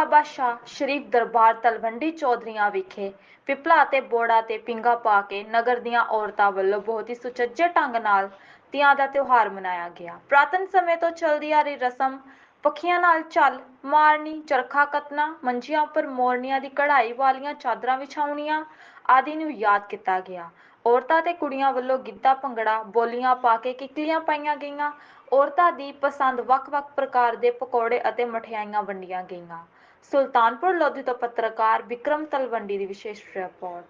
ਬਾਬਾ ਸ਼ਾਹ ਸ਼ਰੀਫ ਦਰਬਾਰ ਤਲਵੰਡੀ ਚੌਧਰੀਆਂ ਵਿਖੇ ਪਿਪਲਾ ਅਤੇ ਬੋੜਾ ਤੇ ਪਿੰਗਾ ਪਾ ਕੇ ਨਗਰ ਦੀਆਂ ਔਰਤਾਂ ਵੱਲੋਂ ਬਹੁਤ ਹੀ ਸੁਚੱਜੇ ਢੰਗ ਨਾਲ ਤੀਆਂ ਦਾ ਤਿਉਹਾਰ ਮਨਾਇਆ ਗਿਆ। ਪ੍ਰਾਤਨ ਸਮੇਂ ਤੋਂ ਚੱਲਦੀ ਆ ਰਹੀ ਰਸਮ ਪੱਖੀਆਂ ਨਾਲ ਚੱਲ, ਮਾਰਨੀ, ਚਰਖਾ ਕੱਤਣਾ, ਮੰਜੀਆਂ ਉੱਪਰ ਮੋਰਨੀਆਂ ਦੀ ਕਢਾਈ ਵਾਲੀਆਂ ਚਾਦਰਾਂ ਵਿਛਾਉਣੀਆਂ ਆਦਿ ਨੂੰ ਯਾਦ ਕੀਤਾ ਗਿਆ। ਔਰਤਾਂ ਤੇ ਕੁੜੀਆਂ ਵੱਲੋਂ ਗਿੱਧਾ, ਭੰਗੜਾ, ਬੋਲੀਆਂ ਪਾ ਕੇ ਕਿਕਲੀਆਂ ਪਾਈਆਂ ਗਈਆਂ। ਔਰਤਾਂ ਦੀ ਪਸੰਦ ਵੱਖ-ਵੱਖ ਪ੍ਰਕਾਰ ਦੇ ਪਕੌੜੇ ਅਤੇ ਮਠਿਆਈਆਂ ਵੰਡੀਆਂ ਗਈਆਂ। ਸੁਲਤਾਨਪੁਰ ਲੋਧੀ ਤੋਂ ਪੱਤਰਕਾਰ ਵਿਕਰਮ ਤਲਵੰਡੀ ਦੀ ਵਿਸ਼ੇਸ਼ ਰਿਪੋਰਟ।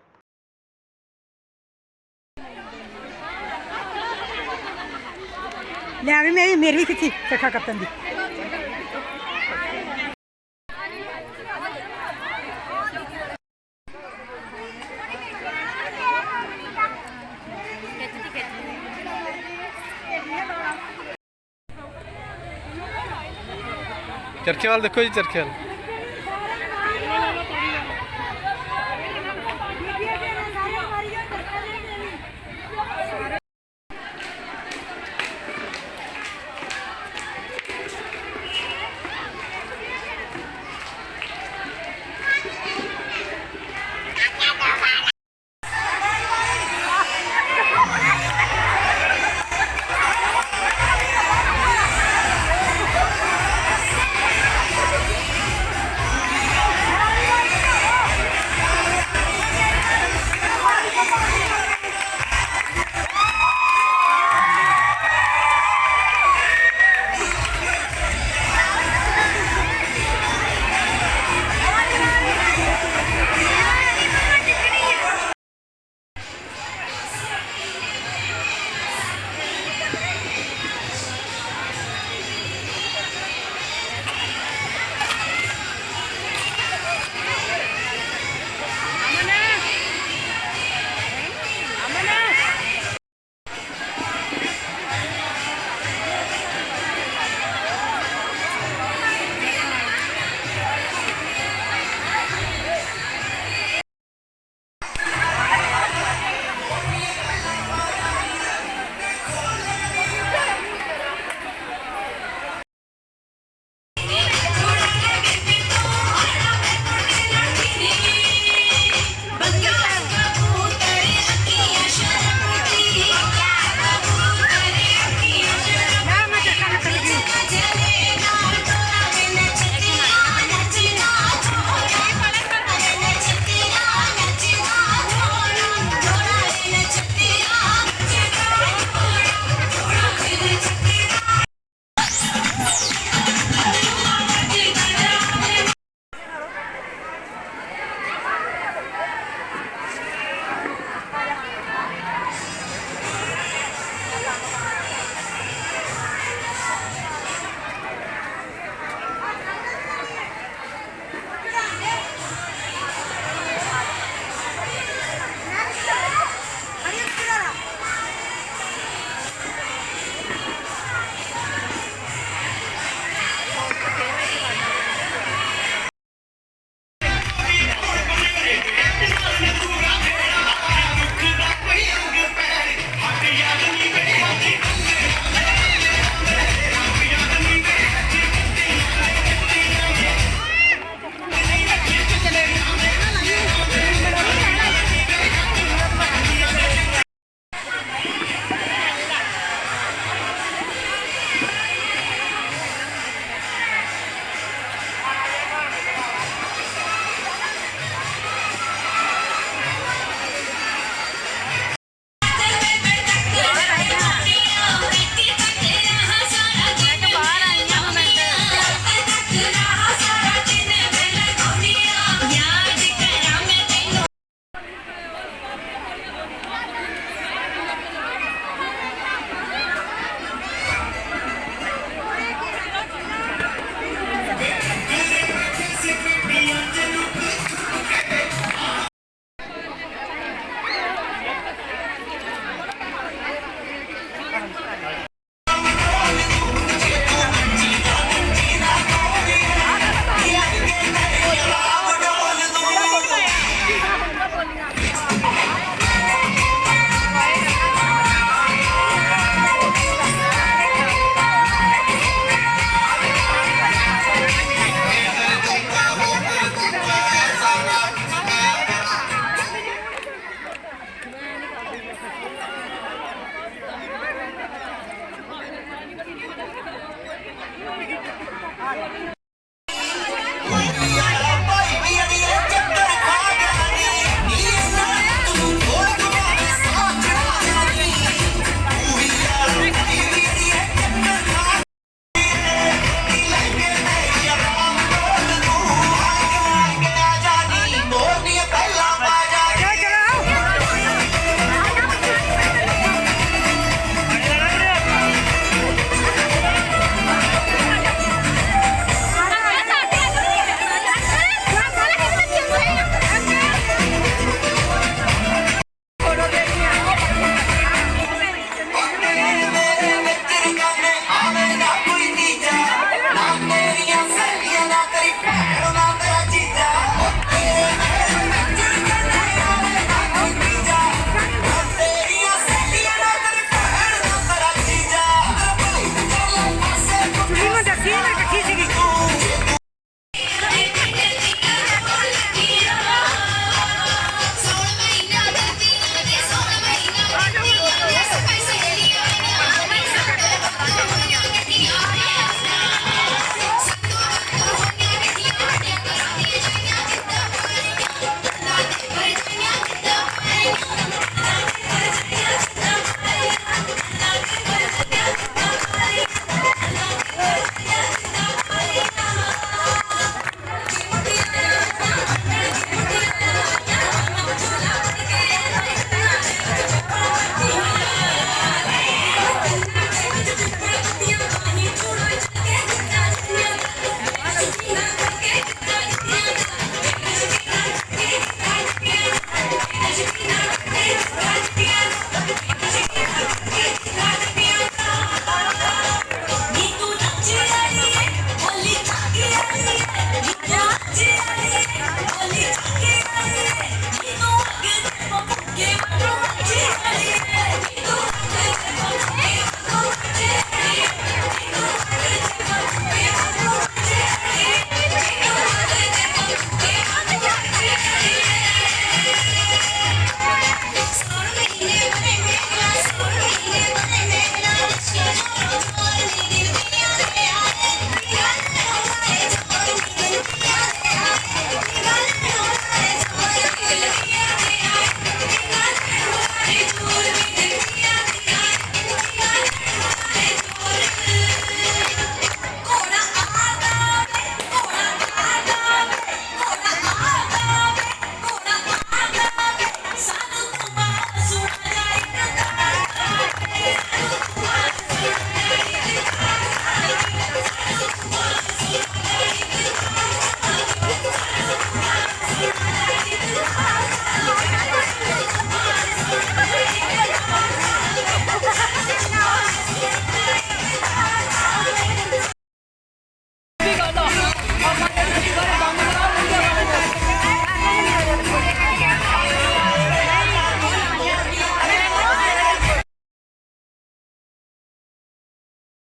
ਲੈ ਵੀ ਮੇਰੀ ਮੇਰੀ ਕਿੱਥੇ ਚਰਖਾ ਕੱਤਣ ਦੀ। ਚਰਖੇ ਵਾਲ ਦੇਖੋ ਜੀ ਚਰਖੇ ਵਾਲ